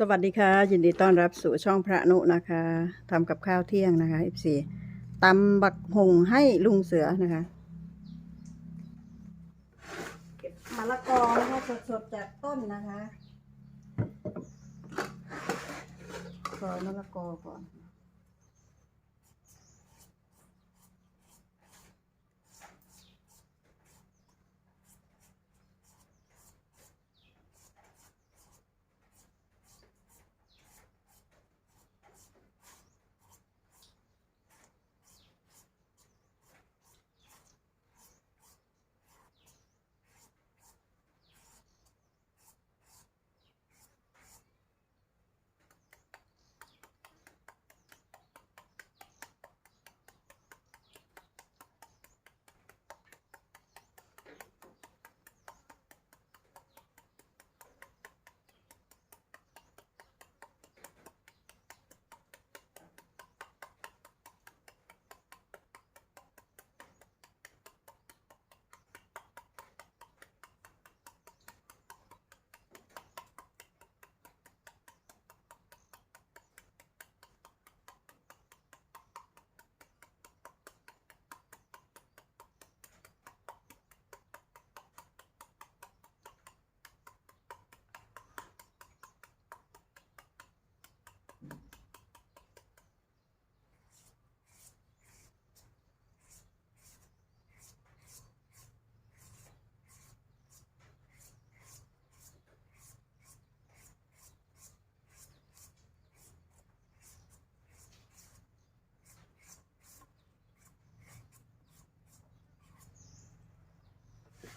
สวัสดีค่ะ ยินดีต้อนรับสู่ช่องพระนุนะคะทำกับข้าวเที่ยงนะคะ F4 ตำบักหงให้ลุงเสือนะคะเก็บมะละกอนะคะสดๆจากต้นนะคะซอยมะละกอก่อน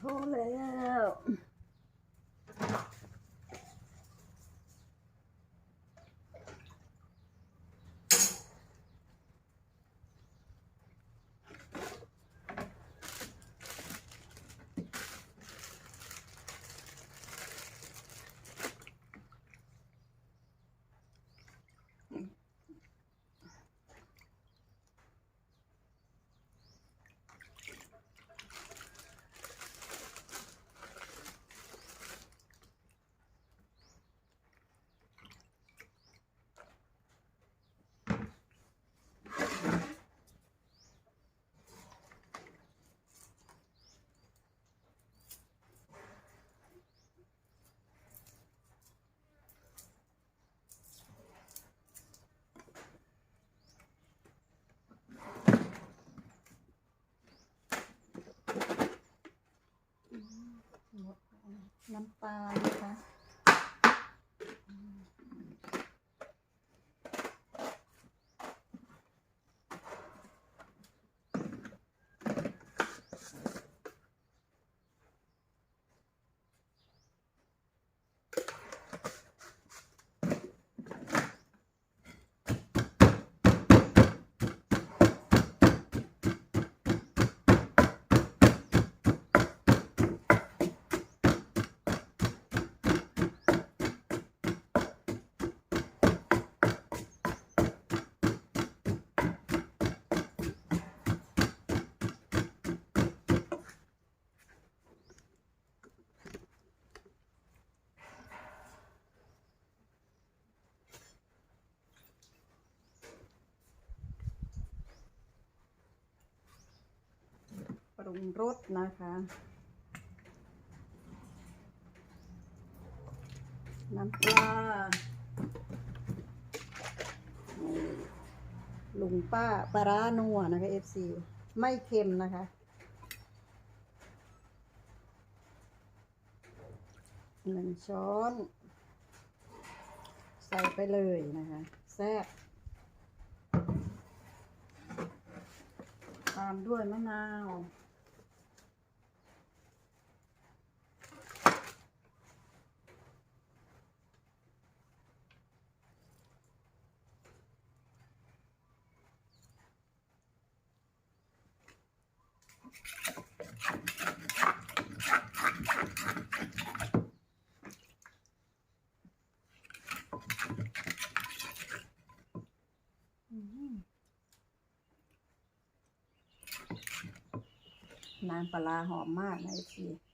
พอแล้ว น้ รุงรสนะคะ น้ำปลาลุงป้าปลาร้านัวนะคะ FC ไม่เค็มนะคะหนึ่งช้อน ใส่ไปเลยนะคะแซ่บตามด้วยมะนาว น้ำปลาหอมมากนะพี่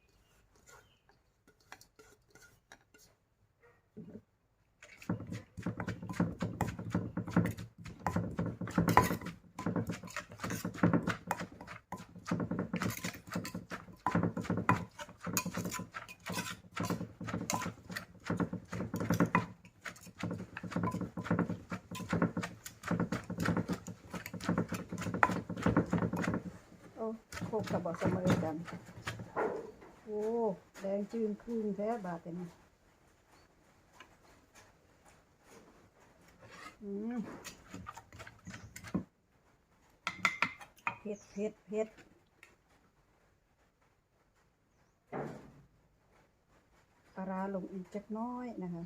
กกับบอเสมอกัน โอ้แดงจืนครึ่งแท้บาทเต็มอืมเผ็ดเผ็ดเผ็ดปลาร้าลงอีกจักน้อยนะคะ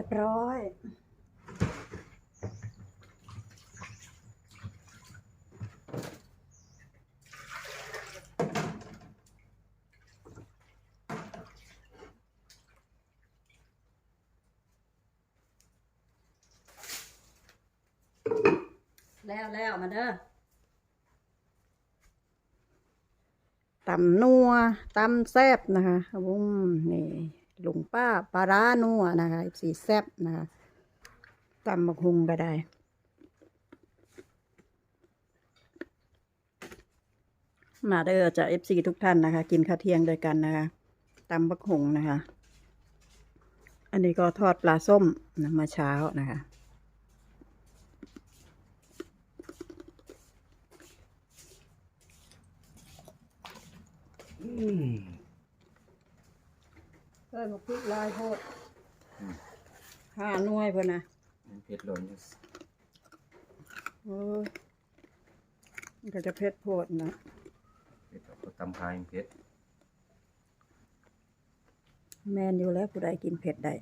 เรียบร้อย แล้วแล้วมาเด้อตำนัวตำแซบนะคะวุ้มนี่ ลุงป้าปลาร้านัวนะคะสีแซบนะคะตำบักฮุงก็ได้มาเด้อจะเอฟซีทุกท่านนะคะ กินข้าวเที่ยงด้วยกันนะคะตำบักฮุงนะคะ อันนี้ก็ทอดปลาส้มนะมาเช้านะคะ เพิ่มพริกลายโพดห้าหน่วยเพิ่นนะมันเผ็ดหล่นอยู่โอ้ยมันก็จะเผ็ดโพดนะเผ็ดเอาตำพายเผ็ดแมนอยู่แล้วผู้ใดกินเผ็ดได้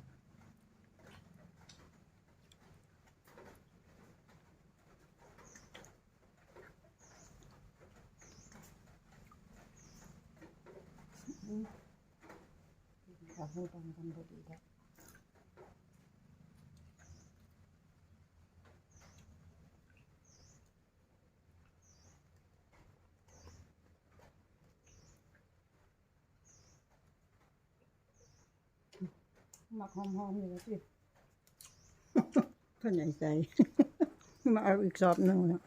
ขอ ให้ดังกันพอดีได้มักหอมๆอยู่แล้วสิท่าใหญ่ใจ มาเอาอีกสอบหนึ่งแล้ว